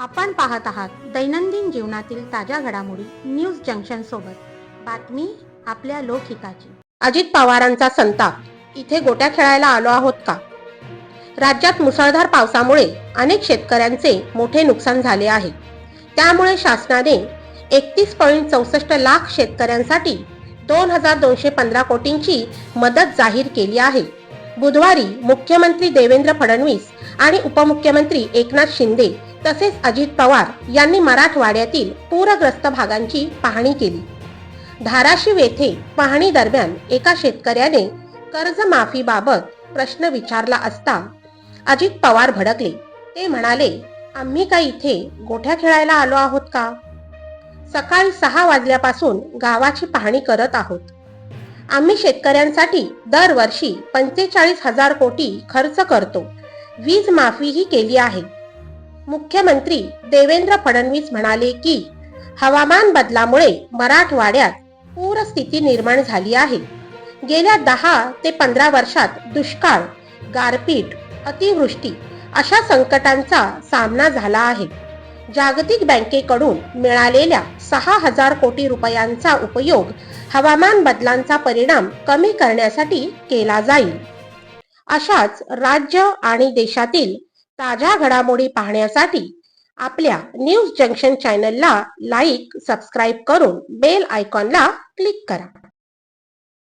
आपण पाहत आहात दैनंदिन जीवनातील ताज्या घडामोडी न्यूज जंक्शन सोबत. बातमी आपल्या लोकहिताची. अजित पवारांचा संताप. इथे गोट्या खेळायला आलो आहोत का? राज्यात मुसळधार पावसामुळे अनेक शेतकऱ्यांचे मोठे नुकसान झाले आहे. त्यामुळे शासनाने एकतीस पॉईंट चौसष्ट लाख शेतकऱ्यांसाठी दोन हजार दोनशे पंधरा कोटींची मदत जाहीर केली आहे. बुधवारी मुख्यमंत्री देवेंद्र फडणवीस आणि उपमुख्यमंत्री एकनाथ शिंदे तसेच अजित पवार यांनी मराठवाड्यातील पूरग्रस्त भागांची पाहणी केली. धाराशिव येथे पाहणी दरम्यान एका शेतकऱ्याने कर्जमाफीबाबत प्रश्न विचारला असता अजित पवार भडकले. ते म्हणाले आम्ही काय इथे गोठ्या खेळायला आलो आहोत का? सकाळी सहा वाजल्यापासून गावाची पाहणी करत आहोत. आम्ही शेतकऱ्यांसाठी दरवर्षी पंचेचाळीस हजार कोटी खर्च करतो. वीज माफीही केली आहे. मुख्यमंत्री देवेंद्र फडणवीस म्हणाले की हवामान बदलामुळे मराठवाड्यात पूरस्थिती निर्माण झाली आहे. गेल्या दहा ते पंधरा वर्षात दुष्काळ गारपीट अतिवृष्टी अशा संकटांचा सामना झाला आहे. जागतिक बँकेकडून मिळालेल्या सहा हजार कोटी रुपयांचा उपयोग हवामान बदलांचा परिणाम कमी करण्यासाठी केला जाईल. अशाच राज्य आणि देशातील ताज्या घडामोडी पाहण्यासाठी आपल्या न्यूज जंक्शन चॅनलला लाईक सबस्क्राईब करून बेल आयकॉनला क्लिक करा.